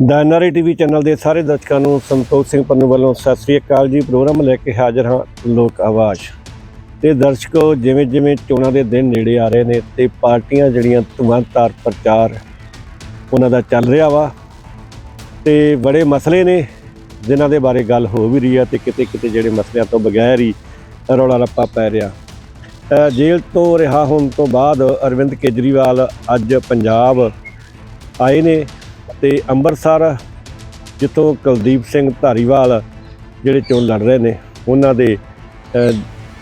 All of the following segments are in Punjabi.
ਦਾ ਐਨਆਰਆਈ ਟੀਵੀ ਚੈਨਲ ਦੇ ਸਾਰੇ ਦਰਸ਼ਕਾਂ ਨੂੰ ਸੰਤੋਖ ਸਿੰਘ ਪੰਨੂ ਵੱਲੋਂ ਸਤਿ ਸ੍ਰੀ ਅਕਾਲ ਜੀ। ਪ੍ਰੋਗਰਾਮ ਲੈ ਕੇ ਹਾਜ਼ਰ ਹਾਂ ਲੋਕ ਆਵਾਜ਼। ਤੇ ਦਰਸ਼ਕੋ ਜਿਵੇਂ ਜਿਵੇਂ ਚੋਣਾਂ ਦੇ ਦਿਨ ਨੇੜੇ ਆ ਰਹੇ ਨੇ ਤੇ ਪਾਰਟੀਆਂ ਜਿਹੜੀਆਂ ਤੁਮਾਂਤਾਰ ਪ੍ਰਚਾਰ ਉਹਨਾਂ ਦਾ ਚੱਲ ਰਿਹਾ ਵਾ ਤੇ ਬੜੇ ਮਸਲੇ ਨੇ, ਜਿਨ੍ਹਾਂ ਦੇ ਬਾਰੇ ਗੱਲ ਹੋ ਵੀ ਰਹੀ ਆ ਤੇ ਕਿਤੇ ਕਿਤੇ ਜਿਹੜੇ ਮਸਲਿਆਂ ਤੋਂ ਬਗੈਰ ਹੀ ਰੌਲਾ ਰੱਪਾ ਪੈ ਰਿਹਾ। ਜੇਲ੍ਹ ਤੋਂ ਰਿਹਾ ਹੋਣ ਤੋਂ ਬਾਅਦ ਅਰਵਿੰਦ ਕੇਜਰੀਵਾਲ ਅੱਜ ਪੰਜਾਬ ਆਏ ਨੇ। ਤੇ ਅੰਮ੍ਰਿਤਸਰ ਜਿੱਥੋਂ ਕੁਲਦੀਪ ਸਿੰਘ ਧਾਰੀਵਾਲ ਜਿਹੜੇ ਚੋਣ ਲੜ ਰਹੇ ਨੇ, ਉਹਨਾਂ ਦੇ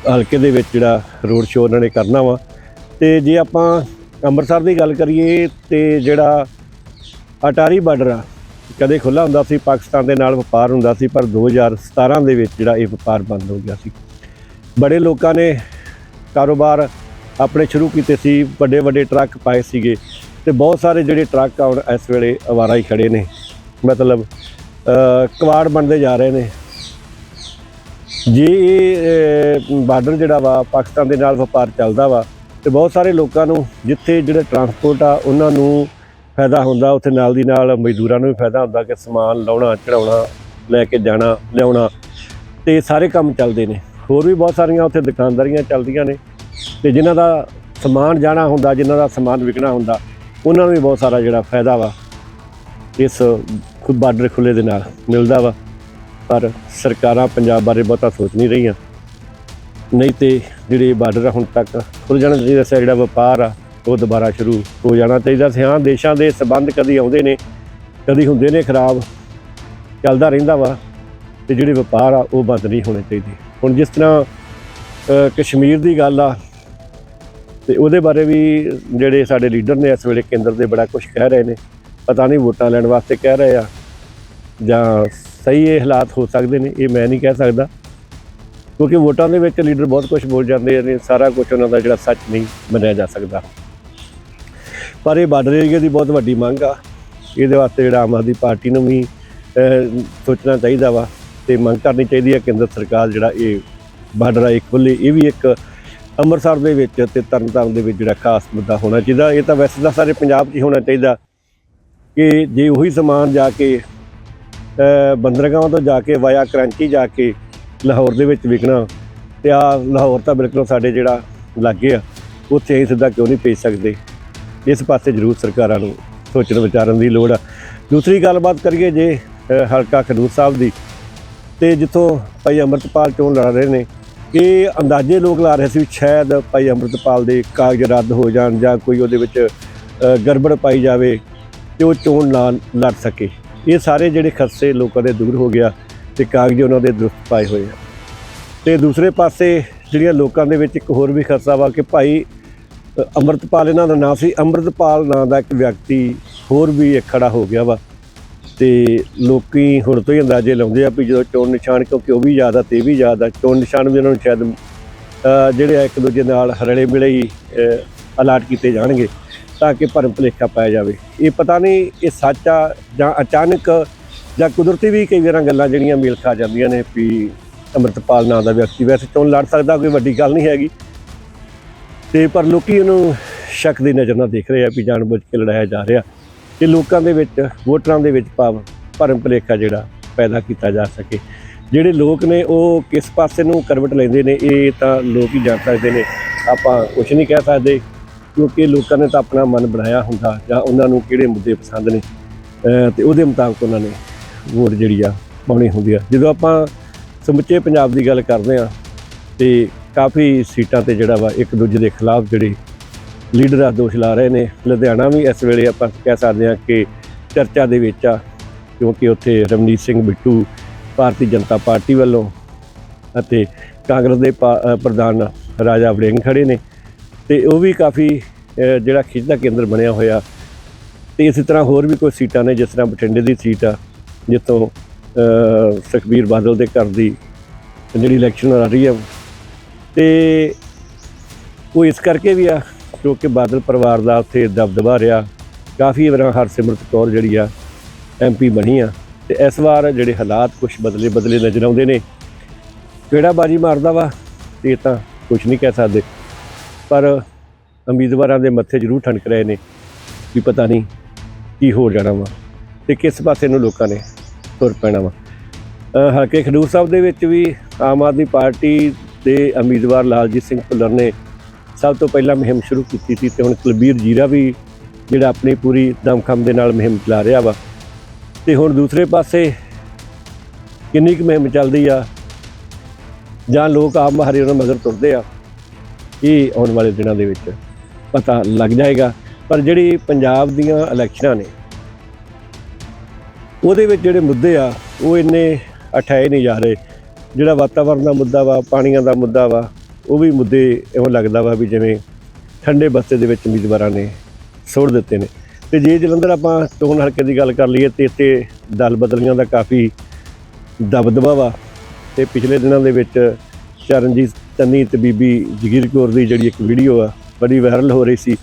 ਹਲਕੇ ਦੇ ਵਿੱਚ ਜਿਹੜਾ ਰੋਡ ਸ਼ੋਅ ਉਹਨਾਂ ਨੇ ਕਰਨਾ ਵਾ। ਤੇ ਜੇ ਆਪਾਂ ਅੰਮ੍ਰਿਤਸਰ ਦੀ ਗੱਲ ਕਰੀਏ ਤੇ ਜਿਹੜਾ ਅਟਾਰੀ ਬਾਰਡਰ ਆ, ਕਦੇ ਖੁੱਲਾ ਹੁੰਦਾ ਸੀ, ਪਾਕਿਸਤਾਨ ਦੇ ਨਾਲ ਵਪਾਰ ਹੁੰਦਾ ਸੀ, ਪਰ 2017 ਦੇ ਵਿੱਚ ਜਿਹੜਾ ਇਹ ਵਪਾਰ ਬੰਦ ਹੋ ਗਿਆ ਸੀ। ਬੜੇ ਲੋਕਾਂ ਨੇ ਕਾਰੋਬਾਰ ਆਪਣੇ ਸ਼ੁਰੂ ਕੀਤੇ ਸੀ ਵੱਡੇ ਵੱਡੇ ਟਰੱਕ ਪਾਏ ਸੀਗੇ। ਤੇ ਬਹੁਤ ਸਾਰੇ ਜਿਹੜੇ ਟਰੱਕ ਆ ਹੁਣ ਇਸ ਵੇਲੇ ਅਵਾਰਾ ਹੀ ਖੜੇ ਨੇ। ਮਤਲਬ ਅ, ਕਵਾੜ ਬਣਦੇ ਜਾ ਰਹੇ ਨੇ। ਜੇ ਇਹ ਬਾਰਡਰ ਜਿਹੜਾ ਵਾ ਪਾਕਿਸਤਾਨ ਦੇ ਨਾਲ ਵਪਾਰ ਚੱਲਦਾ ਵਾ ਤੇ ਬਹੁਤ ਸਾਰੇ ਲੋਕਾਂ ਨੂੰ ਜਿੱਥੇ ਜਿਹੜੇ ਟਰਾਂਸਪੋਰਟ ਆ ਉਹਨਾਂ ਨੂੰ ਫਾਇਦਾ ਹੁੰਦਾ ਉੱਥੇ ਨਾਲ ਦੀ ਨਾਲ ਮਜ਼ਦੂਰਾਂ ਨੂੰ ਵੀ ਫਾਇਦਾ ਹੁੰਦਾ ਕਿ ਸਮਾਨ ਲਾਉਣਾ ਚੜਾਉਣਾ ਲੈ ਕੇ ਜਾਣਾ ਲਿਆਉਣਾ ਤੇ ਸਾਰੇ ਕੰਮ ਚੱਲਦੇ ਨੇ। ਹੋਰ ਵੀ ਬਹੁਤ ਸਾਰੀਆਂ ਉੱਥੇ ਦੁਕਾਨਦਾਰੀਆਂ ਚੱਲਦੀਆਂ ਨੇ ਤੇ ਜਿਨ੍ਹਾਂ ਦਾ ਸਮਾਨ ਜਾਣਾ ਹੁੰਦਾ ਜਿਨ੍ਹਾਂ ਦਾ ਸਮਾਨ ਵਿਕਣਾ ਹੁੰਦਾ ਉਹਨਾਂ ਨੂੰ ਵੀ ਬਹੁਤ ਸਾਰਾ ਜਿਹੜਾ ਫਾਇਦਾ ਵਾ, ਇਸ ਖੁਦ ਬਾਰਡਰ ਖੁੱਲੇ ਦੇ ਨਾਲ ਮਿਲਦਾ ਵਾ। ਪਰ ਸਰਕਾਰਾਂ ਪੰਜਾਬ ਬਾਰੇ ਬਹੁਤਾ ਸੋਚ ਨਹੀਂ ਰਹੀਆਂ। ਨਹੀਂ ਤੇ ਜਿਹੜੇ ਬਾਰਡਰ ਆ ਹੁਣ ਤੱਕ ਖੁੱਲ ਜਾਣਾ ਚਾਹੀਦਾ ਸੀ ਜਿਹੜਾ ਵਪਾਰ ਆ, ਉਹ ਦੁਬਾਰਾ ਸ਼ੁਰੂ ਹੋ ਜਾਣਾ ਚਾਹੀਦਾ। ਸੀ ਹਾਂ ਦੇਸ਼ਾਂ ਦੇ ਸਬੰਧ ਕਦੀ ਆਉਂਦੇ ਨੇ, ਕਦੀ ਹੁੰਦੇ ਨੇ ਖਰਾਬ, ਚੱਲਦਾ ਰਹਿੰਦਾ ਵਾ। ਤੇ ਜਿਹੜੇ ਵਪਾਰ ਆ, ਉਹ ਬੰਦ ਨਹੀਂ ਹੋਣੇ ਚਾਹੀਦੇ। ਹੁਣ ਜਿਸ ਤਰ੍ਹਾਂ ਕਸ਼ਮੀਰ ਦੀ ਗੱਲ ਆ ਤੇ ਉਹਦੇ ਬਾਰੇ ਵੀ ਜਿਹੜੇ ਸਾਡੇ ਲੀਡਰ ਨੇ ਇਸ ਵੇਲੇ ਕੇਂਦਰ ਦੇ ਬੜਾ ਕੁਝ ਕਹਿ ਰਹੇ ਨੇ, ਪਤਾ ਨਹੀਂ ਵੋਟਾਂ ਲੈਣ ਵਾਸਤੇ ਕਹਿ ਰਹੇ ਆ, ਜਾਂ ਸਹੀ ਇਹ ਹਾਲਾਤ ਹੋ ਸਕਦੇ ਨੇ, ਇਹ ਮੈਂ ਨਹੀਂ ਕਹਿ ਸਕਦਾ। ਕਿਉਂਕਿ ਵੋਟਾਂ ਦੇ ਵਿੱਚ ਲੀਡਰ ਬਹੁਤ ਕੁਝ ਬੋਲ ਜਾਂਦੇ ਨੇ, ਸਾਰਾ ਕੁਝ ਉਹਨਾਂ ਦਾ ਜਿਹੜਾ ਸੱਚ ਨਹੀਂ ਮੰਨਿਆ ਜਾ ਸਕਦਾ। ਪਰ ਇਹ ਬਾਰਡਰ ਏਰੀਆ ਦੀ ਬਹੁਤ ਵੱਡੀ ਮੰਗ ਆ, ਇਹਦੇ ਵਾਸਤੇ ਜਿਹੜਾ ਆਮ ਆਦਮੀ ਪਾਰਟੀ ਨੂੰ ਵੀ ਸੋਚਣਾ ਚਾਹੀਦਾ ਵਾ, ਤੇ ਮੰਗ ਕਰਨੀ ਚਾਹੀਦੀ ਹੈ ਕੇਂਦਰ ਸਰਕਾਰ ਜਿਹੜਾ ਇਹ ਬਾਰਡਰ ਆ ਇੱਕ ਇਹ ਵੀ ਇੱਕ ਅੰਮ੍ਰਿਤਸਰ ਦੇ ਵਿੱਚ ਤੇ ਤਰਨਤਾਰਨ ਦੇ ਵਿੱਚ ਜਿਹੜਾ ਖਾਸ ਮੁੱਦਾ ਹੋਣਾ ਚਾਹੀਦਾ। ਇਹ ਤਾਂ ਵੈਸੇ ਤਾਂ ਸਾਰੇ ਪੰਜਾਬ 'ਚ ਹੀ ਹੋਣਾ ਚਾਹੀਦਾ ਕਿ ਜੇ ਉਹੀ ਸਮਾਨ ਜਾ ਕੇ ਬੰਦਰਗਾਹਾਂ ਤੋਂ ਜਾ ਕੇ, ਵਾਇਆ ਕਰਾਂਚੀ ਜਾ ਕੇ ਲਾਹੌਰ ਦੇ ਵਿੱਚ ਵਿਕਣਾ, ਤੇ ਆ ਲਾਹੌਰ ਤਾਂ ਬਿਲਕੁਲ ਸਾਡੇ ਜਿਹੜਾ ਲਾਗੇ ਆ, ਉੱਥੇ ਅਸੀਂ ਸਿੱਧਾ ਕਿਉਂ ਨਹੀਂ ਭੇਜ ਸਕਦੇ? ਇਸ ਪਾਸੇ ਜ਼ਰੂਰ ਸਰਕਾਰਾਂ ਨੂੰ ਸੋਚਣ ਵਿਚਾਰਨ ਦੀ ਲੋੜ ਆ। ਦੂਸਰੀ ਗੱਲਬਾਤ ਕਰੀਏ ਜੇ ਹਲਕਾ ਖਡੂਰ ਸਾਹਿਬ ਦੀ, ਤੇ ਜਿੱਥੋਂ ਭਾਈ ਅੰਮ੍ਰਿਤਪਾਲ ਚੋਣ ਲੜ ਰਹੇ ਨੇ ਇਹ ਅੰਦਾਜ਼ੇ ਲੋਕ ਲਾ ਰਹੇ ਸੀ ਵੀ ਸ਼ਾਇਦ ਭਾਈ ਅੰਮ੍ਰਿਤਪਾਲ ਦੇ ਕਾਗਜ਼ ਰੱਦ ਹੋ ਜਾਣ ਜਾਂ ਕੋਈ ਉਹਦੇ ਵਿੱਚ ਗੜਬੜ ਪਾਈ ਜਾਵੇ ਤੇ ਉਹ ਚੋਣ ਨਾ ਲੜ ਸਕੇ। ਇਹ ਸਾਰੇ ਜਿਹੜੇ ਖਰਸੇ ਲੋਕਾਂ ਦੇ ਦੂਰ ਹੋ ਗਿਆ ਤੇ ਕਾਗਜ਼ ਉਹਨਾਂ ਦੇ ਦਰੁਸਤ ਪਾਏ ਹੋਏ ਆ। ਤੇ ਦੂਸਰੇ ਪਾਸੇ ਜਿਹੜੀਆਂ ਲੋਕਾਂ ਦੇ ਵਿੱਚ ਇੱਕ ਹੋਰ ਵੀ ਖਰਸਾ ਵਾ ਕਿ ਭਾਈ ਅ, ਅੰਮ੍ਰਿਤਪਾਲ ਇਹਨਾਂ ਦਾ ਨਾਂ ਸੀ। ਅੰਮ੍ਰਿਤਪਾਲ ਨਾਂ ਦਾ ਇੱਕ ਵਿਅਕਤੀ ਹੋਰ ਵੀ ਇੱਕ ਖੜਾ ਹੋ ਗਿਆ ਵਾ। ਤੇ ਲੋਕੀ ਹੁਣ ਤੋਂ ਹੀ ਅੰਦਾਜ਼ੇ ਲਾਉਂਦੇ ਆ ਵੀ ਜਦੋਂ ਚੋਣ ਨਿਸ਼ਾਨ, ਕਿਉਂਕਿ ਉਹ ਵੀ ਜ਼ਿਆਦਾ ਤੇ ਇਹ ਵੀ ਜ਼ਿਆਦਾ ਚੋਣ ਨਿਸ਼ਾਨ ਵੀ ਉਹਨਾਂ ਨੂੰ ਸ਼ਾਇਦ ਜਿਹੜੇ ਆ ਇੱਕ ਦੂਜੇ ਨਾਲ ਰਲੇ ਮਿਲੇ ਹੀ ਅਲਾਟ ਕੀਤੇ ਜਾਣਗੇ ਤਾਂ ਕਿ ਭਰਮ ਭੁਲੇਖਾ ਪਾਇਆ ਜਾਵੇ। ਇਹ ਪਤਾ ਨਹੀਂ ਇਹ ਸੱਚ ਆ ਜਾਂ ਅਚਾਨਕ ਜਾਂ ਕੁਦਰਤੀ ਵੀ ਕਈ ਵਾਰਾਂ ਗੱਲਾਂ ਜਿਹੜੀਆਂ ਮੇਲ ਖਾ ਜਾਂਦੀਆਂ ਨੇ ਵੀ ਅੰਮ੍ਰਿਤਪਾਲ ਨਾਂ ਦਾ ਵਿਅਕਤੀ ਵੈਸੇ ਚੋਣ ਲੜ ਸਕਦਾ, ਕੋਈ ਵੱਡੀ ਗੱਲ ਨਹੀਂ ਹੈਗੀ। ਤੇ ਪਰ ਲੋਕੀ ਇਹਨੂੰ ਸ਼ੱਕ ਦੀ ਨਜ਼ਰ ਨਾਲ ਦੇਖ ਰਹੇ ਆ ਵੀ ਜਾਣਬੁੱਝ ਕੇ ਲੜਾਇਆ ਜਾ ਰਿਹਾ। ਕਿ ਲੋਕਾਂ ਦੇ ਵਿੱਚ, ਵੋਟਰਾਂ ਦੇ ਵਿੱਚ ਭਾਵ ਭਰਮ ਭੁਲੇਖਾ ਜਿਹੜਾ ਪੈਦਾ ਕੀਤਾ ਜਾ ਸਕੇ। ਜਿਹੜੇ ਲੋਕ ਨੇ ਉਹ ਕਿਸ ਪਾਸੇ ਨੂੰ ਕਰਵਟ ਲੈਂਦੇ ਨੇ, ਇਹ ਤਾਂ ਲੋਕ ਹੀ ਜਾਣ ਸਕਦੇ ਨੇ। ਆਪਾਂ ਕੁਝ ਨਹੀਂ ਕਹਿ ਸਕਦੇ, ਕਿਉਂਕਿ ਲੋਕਾਂ ਨੇ ਤਾਂ ਆਪਣਾ ਮਨ ਬਣਾਇਆ ਹੁੰਦਾ ਜਾਂ ਉਹਨਾਂ ਨੂੰ ਕਿਹੜੇ ਮੁੱਦੇ ਪਸੰਦ ਨੇ, ਅਹ ਤੇ ਉਹਦੇ ਮੁਤਾਬਕ ਉਹਨਾਂ ਨੇ ਵੋਟ ਜਿਹੜੀ ਆ ਪਾਉਣੀ ਹੁੰਦੀ ਆ। ਜਦੋਂ ਆਪਾਂ ਸਮੁੱਚੇ ਪੰਜਾਬ ਦੀ ਗੱਲ ਕਰਦੇ ਆ, ਤੇ ਕਾਫੀ ਸੀਟਾਂ ਤੇ ਜਿਹੜਾ ਵਾ ਇੱਕ ਦੂਜੇ ਦੇ ਖਿਲਾਫ ਜਿਹੜੇ ਲੀਡਰ ਆ ਦੋਸ਼ ਲਾ ਰਹੇ ਨੇ। ਲੁਧਿਆਣਾ ਵੀ ਇਸ ਵੇਲੇ ਆਪਾਂ ਕਹਿ ਸਕਦੇ ਹਾਂ ਕਿ ਚਰਚਾ ਦੇ ਵਿੱਚ ਆ, ਕਿਉਂਕਿ ਉੱਥੇ ਰਮਨੀਤ ਸਿੰਘ ਬਿੱਟੂ ਭਾਰਤੀ ਜਨਤਾ ਪਾਰਟੀ ਵੱਲੋਂ ਅਤੇ ਕਾਂਗਰਸ ਦੇ ਪਾ- ਪ੍ਰਧਾਨ ਰਾਜਾ ਵੜਿੰਗ ਖੜੇ ਨੇ। ਤੇ ਉਹ ਵੀ ਕਾਫੀ ਜਿਹੜਾ ਖਿੱਚ ਦਾ ਕੇਂਦਰ ਬਣਿਆ ਹੋਇਆ, ਤੇ ਇਸੇ ਤਰ੍ਹਾਂ ਹੋਰ ਵੀ ਕੋਈ ਸੀਟਾਂ ਨੇ, ਜਿਸ ਤਰ੍ਹਾਂ ਬਠਿੰਡੇ ਦੀ ਸੀਟ ਆ, ਜਿੱਥੋਂ ਸੁਖਬੀਰ ਬਾਦਲ ਦੇ ਘਰ ਦੀ ਜਿਹੜੀ ਇਲੈਕਸ਼ਨ ਆ ਰਹੀ ਆ। ਤੇ ਉਹ ਇਸ ਕਰਕੇ ਵੀ ਆ ਕਿਉਂਕਿ ਬਾਦਲ ਪਰਿਵਾਰ ਦਾ ਉੱਥੇ ਦਬਦਬਾ ਰਿਹਾ। ਕਾਫੀ ਵਾਰ ਹਰਸਿਮਰਤ ਕੌਰ ਜਿਹੜੀ ਆ ਐਮਪੀ ਬਣੀ ਆ ਤੇ ਇਸ ਵਾਰ ਜਿਹੜੇ ਹਾਲਾਤ ਕੁਝ ਬਦਲੇ ਬਦਲੇ ਨਜ਼ਰ ਆਉਂਦੇ ਨੇ ਕਿਹੜਾ ਬਾਜੀ ਮਾਰਦਾ ਵਾ ਇਹ ਤਾਂ ਕੁਝ ਨਹੀਂ ਕਹਿ ਸਕਦੇ। ਪਰ ਉਮੀਦਵਾਰਾਂ ਦੇ ਮੱਥੇ ਜ਼ਰੂਰ ਠਣਕ ਰਹੇ ਨੇ ਵੀ ਪਤਾ ਨਹੀਂ ਕੀ ਹੋ ਜਾਣਾ ਵਾ ਤੇ ਕਿਸ ਪਾਸੇ ਨੂੰ ਲੋਕਾਂ ਨੇ ਤੁਰ ਪੈਣਾ ਵਾ। ਅ, ਹਲਕੇ ਖਡੂਰ ਸਾਹਿਬ ਦੇ ਵਿੱਚ ਵੀ ਆਮ ਆਦਮੀ ਪਾਰਟੀ ਦੇ ਉਮੀਦਵਾਰ ਲਾਲਜੀਤ ਸਿੰਘ ਭੁੱਲਰ ਨੇ ਸਭ ਤੋਂ ਪਹਿਲਾਂ ਮੁਹਿੰਮ ਸ਼ੁਰੂ ਕੀਤੀ ਸੀ ਤੇ ਹੁਣ ਕੁਲਬੀਰ ਜੀਰਾ ਵੀ ਜਿਹੜਾ ਆਪਣੀ ਪੂਰੀ ਦਮਖਮ ਦੇ ਨਾਲ ਮੁਹਿੰਮ ਚਲਾ ਰਿਹਾ ਵਾ। ਤੇ ਹੁਣ ਦੂਸਰੇ ਪਾਸੇ ਕਿੰਨੀ ਕੁ ਮੁਹਿੰਮ ਚੱਲਦੀ ਆ, ਜਾਂ ਲੋਕ ਆਪ ਮਾਰੇ ਉਹਨਾਂ ਮਗਰ ਤੁਰਦੇ ਆ ਇਹ ਆਉਣ ਵਾਲੇ ਦਿਨਾਂ ਦੇ ਵਿੱਚ ਪਤਾ ਲੱਗ ਜਾਏਗਾ। ਪਰ ਜਿਹੜੀ ਪੰਜਾਬ ਦੀਆਂ ਇਲੈਕਸ਼ਨਾਂ ਨੇ, ਉਹਦੇ ਵਿੱਚ ਜਿਹੜੇ ਮੁੱਦੇ ਆ, ਉਹ ਇੰਨੇ ਅਠਾਏ ਨਹੀਂ ਜਾ ਰਹੇ। ਜਿਹੜਾ ਵਾਤਾਵਰਣ ਦਾ ਮੁੱਦਾ ਵਾ, ਪਾਣੀਆਂ ਦਾ ਮੁੱਦਾ ਵਾ ਉਹ ਵੀ ਮੁੱਦੇ ਇਹੋ ਲੱਗਦਾ ਵਾ ਵੀ ਜਿਵੇਂ ਠੰਡੇ ਬਸਤੇ ਦੇ ਵਿੱਚ ਉਮੀਦਵਾਰਾਂ ਨੇ ਸੁੱਟ ਦਿੱਤੇ ਨੇ। ਤੇ ਜੇ ਜਲੰਧਰ ਆਪਾਂ ਚੋਣ ਹਲਕੇ ਦੀ ਗੱਲ ਕਰ ਲਈਏ ਤੇ ਇੱਥੇ ਦਲ ਬਦਲੀਆਂ ਦਾ ਕਾਫੀ ਦਬਦਬਾ ਵਾ। ਤੇ ਪਿਛਲੇ ਦਿਨਾਂ ਦੇ ਵਿੱਚ ਚਰਨਜੀਤ ਚੰਨੀ ਤੇ ਬੀਬੀ ਜਗੀਰ ਕੌਰ ਦੀ ਜਿਹੜੀ ਇੱਕ ਵੀਡੀਓ ਆ, ਬੜੀ ਵਾਇਰਲ ਹੋ ਰਹੀ ਸੀ।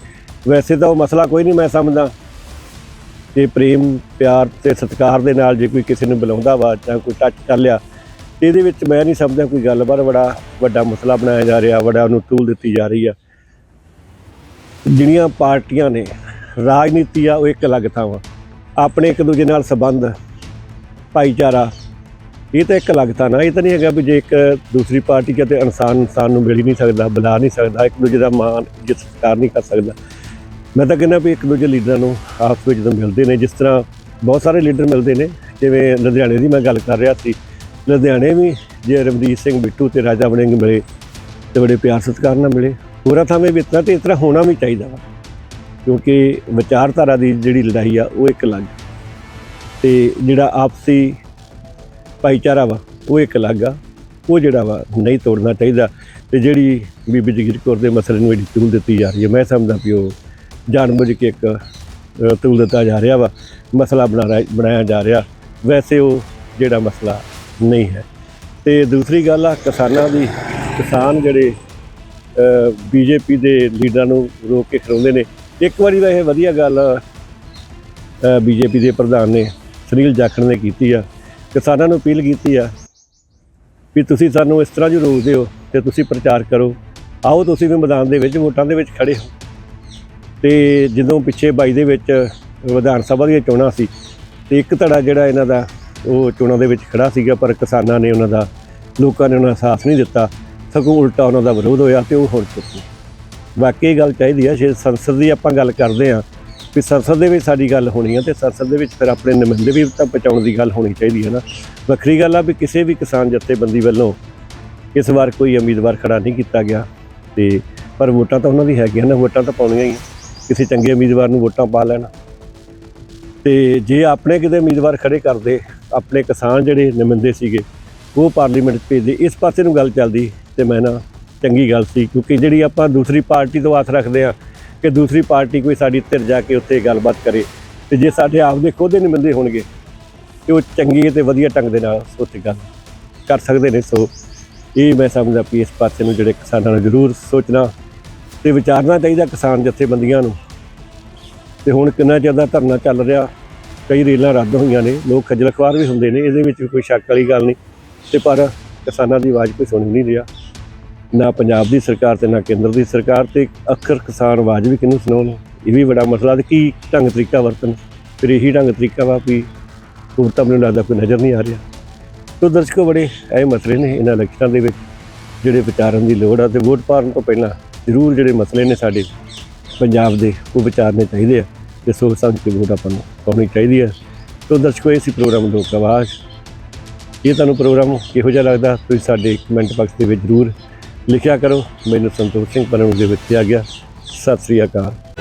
ਵੈਸੇ ਤਾਂ ਉਹ ਮਸਲਾ ਕੋਈ ਨਹੀਂ ਮੈਂ ਸਮਝਦਾ। ਤੇ ਪ੍ਰੇਮ, ਪਿਆਰ ਤੇ ਸਤਿਕਾਰ ਦੇ ਨਾਲ ਜੇ ਕੋਈ ਕਿਸੇ ਨੂੰ ਬੁਲਾਉਂਦਾ ਵਾ ਜਾਂ ਕੋਈ ਟੱਚ ਕਰ ਲਿਆ ਤੇ ਇਹਦੇ ਵਿੱਚ ਮੈਂ ਨਹੀਂ ਸਮਝਦਾ ਕੋਈ ਗੱਲਬਾਤ ਬੜਾ ਵੱਡਾ ਮਸਲਾ ਬਣਾਇਆ ਜਾ ਰਿਹਾ ਬੜਾ ਉਹਨੂੰ ਤੂਲ ਦਿੱਤੀ ਜਾ ਰਹੀ ਆ। ਜਿਹੜੀਆਂ ਪਾਰਟੀਆਂ ਨੇ, ਰਾਜਨੀਤੀ ਆ, ਉਹ ਇੱਕ ਅਲੱਗ ਥਾਂ ਵਾ ਆਪਣੇ ਇੱਕ ਦੂਜੇ ਨਾਲ ਸੰਬੰਧ, ਭਾਈਚਾਰਾ, ਇਹ ਤਾਂ ਇੱਕ ਅਲੱਗ ਥਾਂ ਨਾ, ਇਹ ਤਾਂ ਨਹੀਂ ਹੈਗਾ ਵੀ ਜੇ ਇੱਕ ਦੂਸਰੀ ਪਾਰਟੀ ਕਿਤੇ ਇਨਸਾਨ ਇਨਸਾਨ ਨੂੰ ਮਿਲ ਹੀ ਨਹੀਂ ਸਕਦਾ, ਬੁਲਾ ਨਹੀਂ ਸਕਦਾ, ਇੱਕ ਦੂਜੇ ਦਾ ਮਾਣ, ਇੱਜ਼ਤ, ਸਤਿਕਾਰ ਨਹੀਂ ਕਰ ਸਕਦਾ। ਮੈਂ ਤਾਂ ਕਹਿੰਦਾ ਵੀ ਇੱਕ ਦੂਜੇ ਲੀਡਰਾਂ ਨੂੰ ਆਪਸ ਵਿੱਚ ਜਦੋਂ ਮਿਲਦੇ ਨੇ, ਜਿਸ ਤਰ੍ਹਾਂ ਬਹੁਤ ਸਾਰੇ ਲੀਡਰ ਮਿਲਦੇ ਨੇ, ਜਿਵੇਂ ਲੁਧਿਆਣੇ ਦੀ ਮੈਂ ਗੱਲ ਕਰ ਰਿਹਾ ਸੀ ਲੁਧਿਆਣੇ ਵੀ ਜੇ ਰਮਦੀਪ ਸਿੰਘ ਬਿੱਟੂ ਤੇ ਰਾਜਾ ਵੜਿੰਗ ਮਿਲੇ ਤੇ ਬੜੇ ਪਿਆਰ ਸਤਿਕਾਰ ਨਾਲ ਮਿਲੇ, ਹੋਰਾਂ ਥਾਵੇਂ ਵੀ ਇਤਨਾ ਤੇ ਇਸ ਤਰ੍ਹਾਂ ਹੋਣਾ ਵੀ ਚਾਹੀਦਾ ਵਾ, ਕਿਉਂਕਿ ਵਿਚਾਰਧਾਰਾ ਦੀ ਜਿਹੜੀ ਲੜਾਈ ਆ, ਉਹ ਇੱਕ ਅਲੱਗ। ਤੇ ਜਿਹੜਾ ਆਪਸੀ ਭਾਈਚਾਰਾ ਵਾ, ਉਹ ਇੱਕ ਅਲੱਗ ਆ, ਉਹ ਜਿਹੜਾ ਵਾ ਨਹੀਂ ਤੋੜਨਾ ਚਾਹੀਦਾ। ਤੇ ਜਿਹੜੀ ਬੀਬੀ ਜਗੀਰ ਕੌਰ ਦੇ ਮਸਲੇ ਨੂੰ ਜਿਹੜੀ ਤੂਲ ਦਿੱਤੀ ਜਾ ਰਹੀ ਹੈ ਮੈਂ ਸਮਝਦਾ ਵੀ ਉਹ ਜਾਣਬੁੱਝ ਕੇ ਇੱਕ ਤੂਲ ਦਿੱਤਾ ਜਾ ਰਿਹਾ ਵਾ, ਮਸਲਾ ਬਣਾ ਰਿਹਾ- ਬਣਾਇਆ ਜਾ ਰਿਹਾ। ਵੈਸੇ ਉਹ ਜਿਹੜਾ ਮਸਲਾ ਨਹੀਂ ਹੈ। ਤੇ ਦੂਸਰੀ ਗੱਲ ਆ, ਕਿਸਾਨਾਂ ਦੀ, ਕਿਸਾਨ ਜਿਹੜੇ ਬੀਜੇਪੀ ਦੇ ਲੀਡਰਾਂ ਨੂੰ ਰੋਕ ਕੇ ਖੜਾਉਂਦੇ ਨੇ। ਇੱਕ ਵਾਰੀ ਤਾਂ ਇਹ ਵਧੀਆ ਗੱਲ ਬੀਜੇਪੀ ਦੇ ਪ੍ਰਧਾਨ ਨੇ, ਸੁਨੀਲ ਜਾਖੜ ਨੇ ਕੀਤੀ ਆ। ਕਿਸਾਨਾਂ ਨੂੰ ਅਪੀਲ ਕੀਤੀ ਆ ਵੀ ਤੁਸੀਂ ਸਾਨੂੰ ਇਸ ਤਰ੍ਹਾਂ ਜੋ ਰੋਕਦੇ ਹੋ ਤੇ ਤੁਸੀਂ ਪ੍ਰਚਾਰ ਕਰੋ। ਆਓ ਤੁਸੀਂ ਵੀ ਮੈਦਾਨ ਦੇ ਵਿੱਚ, ਵੋਟਾਂ ਦੇ ਵਿੱਚ ਖੜੇ ਹੋ। ਤੇ ਜਦੋਂ ਪਿੱਛੇ ਬਾਈ ਦੇ ਵਿੱਚ ਵਿਧਾਨ ਸਭਾ ਦੀਆਂ ਚੋਣਾਂ ਸੀ, ਤੇ ਇੱਕ ਧੜਾ ਜਿਹੜਾ ਇਹਨਾਂ ਦਾ ਉਹ ਚੋਣਾਂ ਦੇ ਵਿੱਚ ਖੜਾ ਸੀਗਾ, ਪਰ ਕਿਸਾਨਾਂ ਨੇ ਉਹਨਾਂ ਦਾ, ਲੋਕਾਂ ਨੇ ਉਹਨਾਂ ਦਾ ਸਾਥ ਨਹੀਂ ਦਿੱਤਾ। ਸਗੋਂ ਉਲਟਾ ਉਹਨਾਂ ਦਾ ਵਿਰੋਧ ਹੋਇਆ ਤੇ ਉਹ ਹੁਣ ਚੁੱਕੀ ਵਾਕਈ ਇਹ ਗੱਲ ਚਾਹੀਦੀ ਆ, ਜੇ ਸੰਸਦ ਦੀ ਆਪਾਂ ਗੱਲ ਕਰਦੇ ਆ ਵੀ ਸੰਸਦ ਦੇ ਵਿੱਚ ਸਾਡੀ ਗੱਲ ਹੋਣੀ ਆ ਤੇ ਸੰਸਦ ਦੇ ਵਿੱਚ ਫਿਰ ਆਪਣੇ ਨੁਮਾਇੰਦੇ ਵੀ ਤਾਂ ਪਹੁੰਚਾਉਣ ਦੀ ਗੱਲ ਹੋਣੀ ਚਾਹੀਦੀ ਹੈ ਨਾ। ਵੱਖਰੀ ਗੱਲ ਆ ਵੀ ਕਿਸੇ ਵੀ ਕਿਸਾਨ ਜਥੇਬੰਦੀ ਵੱਲੋਂ ਇਸ ਵਾਰ ਕੋਈ ਉਮੀਦਵਾਰ ਖੜਾ ਨਹੀਂ ਕੀਤਾ ਗਿਆ ਤੇ, ਪਰ ਵੋਟਾਂ ਤਾਂ ਉਹਨਾਂ ਦੀ ਹੈਗੀਆਂ ਨਾ, ਵੋਟਾਂ ਤਾਂ ਪਾਉਣੀਆਂ ਹੀ ਕਿਸੇ ਚੰਗੇ ਉਮੀਦਵਾਰ ਨੂੰ ਵੋਟਾਂ ਪਾ ਲੈਣਾ। ਤੇ ਜੇ ਆਪਣੇ ਕਿਤੇ ਉਮੀਦਵਾਰ ਖੜੇ ਕਰਦੇ ਆਪਣੇ ਕਿਸਾਨ ਜਿਹੜੇ ਨਮਿੰਦੇ ਸੀਗੇ, ਉਹ ਪਾਰਲੀਮੈਂਟ 'ਚ ਭੇਜਦੇ। ਇਸ ਪਾਸੇ ਨੂੰ ਗੱਲ ਚੱਲਦੀ ਤੇ ਮੈਂ ਨਾ ਚੰਗੀ ਗੱਲ ਸੀ, ਕਿਉਂਕਿ ਜਿਹੜੀ ਆਪਾਂ ਦੂਸਰੀ ਪਾਰਟੀ ਤੋਂ ਆਸ ਰੱਖਦੇ ਆ ਕਿ ਦੂਸਰੀ ਪਾਰਟੀ ਕੋਈ ਸਾਡੀ ਧਿਰ ਜਾ ਕੇ ਉੱਥੇ ਗੱਲਬਾਤ ਕਰੇ ਤੇ ਜੇ ਸਾਡੇ ਆਪ ਦੇ ਖੁਦ ਦੇ ਨੁਮਾਇੰਦੇ ਹੋਣਗੇ, ਤੇ ਉਹ ਚੰਗੀ ਤੇ ਵਧੀਆ ਢੰਗ ਦੇ ਨਾਲ ਉੱਥੇ ਗੱਲ ਕਰ ਸਕਦੇ ਨੇ। ਸੋ ਇਹ ਮੈਂ ਸਮਝਦਾ ਕਿ ਇਸ ਪਾਸੇ ਨੂੰ ਜਿਹੜੇ ਕਿਸਾਨਾਂ ਨੂੰ ਜ਼ਰੂਰ ਸੋਚਣਾ ਤੇ ਵਿਚਾਰਨਾ ਚਾਹੀਦਾ ਕਿਸਾਨ ਜਥੇਬੰਦੀਆਂ ਨੂੰ। ਤੇ ਹੁਣ ਕਿੰਨਾ ਚਿਰ ਦਾ ਧਰਨਾ ਚੱਲ ਰਿਹਾ ਕਈ ਰੇਲਾਂ ਰੱਦ ਹੋਈਆਂ ਨੇ, ਲੋਕ ਖੱਜਲ ਖਵਾਰ ਵੀ ਹੁੰਦੇ ਨੇ, ਇਹਦੇ ਵਿੱਚ ਵੀ ਕੋਈ ਸ਼ੱਕ ਵਾਲੀ ਗੱਲ ਨਹੀਂ। ਤੇ ਪਰ ਕਿਸਾਨਾਂ ਦੀ ਆਵਾਜ਼ ਕੋਈ ਸੁਣ ਨਹੀਂ ਰਿਹਾ। ਨਾ ਪੰਜਾਬ ਦੀ ਸਰਕਾਰ ਤੇ, ਨਾ ਕੇਂਦਰ ਦੀ ਸਰਕਾਰ ਤੇ ਅਖਰ ਕਿਸਾਨ ਆਵਾਜ਼ ਵੀ ਕਿਹਨੂੰ ਸੁਣਾਉਣ? ਇਹ ਵੀ ਬੜਾ ਮਸਲਾ ਤੇ ਕੀ ਢੰਗ ਤਰੀਕਾ ਵਰਤਣ? ਫਿਰ ਇਹੀ ਢੰਗ ਤਰੀਕਾ ਵਾ ਵੀ ਹੋਰ ਤਾਂ ਮੈਨੂੰ ਲੱਗਦਾ ਕੋਈ ਨਜ਼ਰ ਨਹੀਂ ਆ ਰਿਹਾ। ਤੋ ਦਰਸ਼ਕੋ, ਬੜੇ ਇਹ ਮਸਲੇ ਨੇ ਇਹਨਾਂ ਇਲੈਕਸ਼ਨਾਂ ਦੇ ਵਿੱਚ, ਜਿਹੜੇ ਵਿਚਾਰਨ ਦੀ ਲੋੜ ਆ ਤੇ ਵੋਟ ਪਾਉਣ ਤੋਂ ਪਹਿਲਾਂ ਜ਼ਰੂਰ ਜਿਹੜੇ ਮਸਲੇ ਨੇ ਸਾਡੇ ਪੰਜਾਬ ਦੇ, ਉਹ ਵਿਚਾਰਨੇ ਚਾਹੀਦੇ ਆ। ਤੇ ਸੋਚ ਸਮਝ ਕੇ ਵੋਟ ਆਪਾਂ ਨੂੰ ਹੋਣੀ ਚਾਹੀਦੀ ਹੈ। ਤੋ ਦਰਸ਼ਕੋ, ਇਹ ਸੀ ਪ੍ਰੋਗਰਾਮ ਲੋਕ ਆਵਾਜ਼ ਇਹ ਤੁਹਾਨੂੰ ਪ੍ਰੋਗਰਾਮ ਕਿਹੋ ਜਿਹਾ ਲੱਗਦਾ, ਤੁਸੀਂ ਸਾਡੇ ਕਮੈਂਟ ਬਾਕਸ ਦੇ ਵਿੱਚ ਜ਼ਰੂਰ ਲਿਖਿਆ ਕਰੋ। ਮੈਨੂੰ ਸੰਤੋਖ ਸਿੰਘ ਪਰਮ ਦੇ ਵਿੱਚ ਆ ਗਿਆ। ਸਤਿ ਸ੍ਰੀ ਅਕਾਲ।